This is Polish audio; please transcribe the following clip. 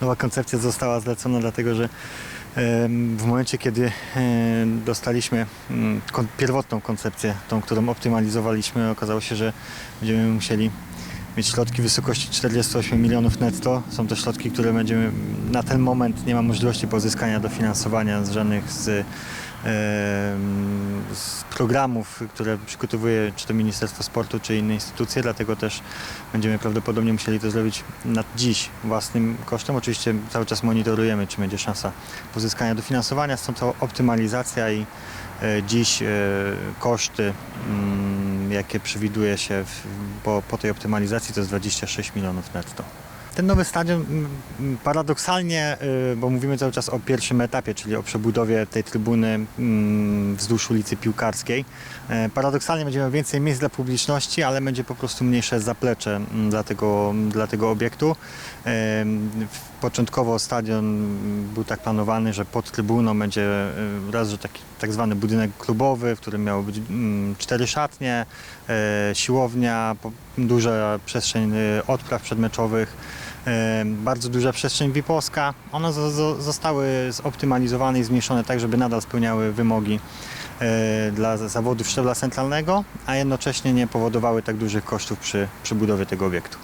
nowa koncepcja została zlecona, dlatego że w momencie, kiedy dostaliśmy mm, pierwotną koncepcję, tą, którą optymalizowaliśmy, okazało się, że będziemy musieli mieć środki w wysokości 48 milionów netto. Są to środki, które będziemy na ten moment nie ma możliwości pozyskania dofinansowania z żadnych z, z programów, które przygotowuje czy to Ministerstwo Sportu, czy inne instytucje, dlatego też będziemy prawdopodobnie musieli to zrobić na dziś własnym kosztem. Oczywiście cały czas monitorujemy, czy będzie szansa pozyskania dofinansowania, stąd cała optymalizacja i e, dziś e, koszty, mm, jakie przewiduje się po, po tej optymalizacji, to jest 26 milionów netto. Ten nowy stadion paradoksalnie, y, bo mówimy cały czas o pierwszym etapie, czyli o przebudowie tej trybuny wzdłuż ulicy Piłkarskiej. E, Paradoksalnie będziemy więcej miejsc dla publiczności, ale będzie po prostu mniejsze zaplecze dla tego, dla tego obiektu. E, Początkowo stadion był tak planowany, że pod trybuną będzie y, raz, że taki tak zwany budynek klubowy, w którym miały być cztery szatnie, e, siłownia, duża przestrzeń y, odpraw przedmeczowych, bardzo duża przestrzeń VIP-owska. One zo- zo- zostały zoptymalizowane i zmniejszone tak, żeby nadal spełniały wymogi e, dla zawodów szczebla centralnego, a jednocześnie nie powodowały tak dużych kosztów przy, przy budowie tego obiektu.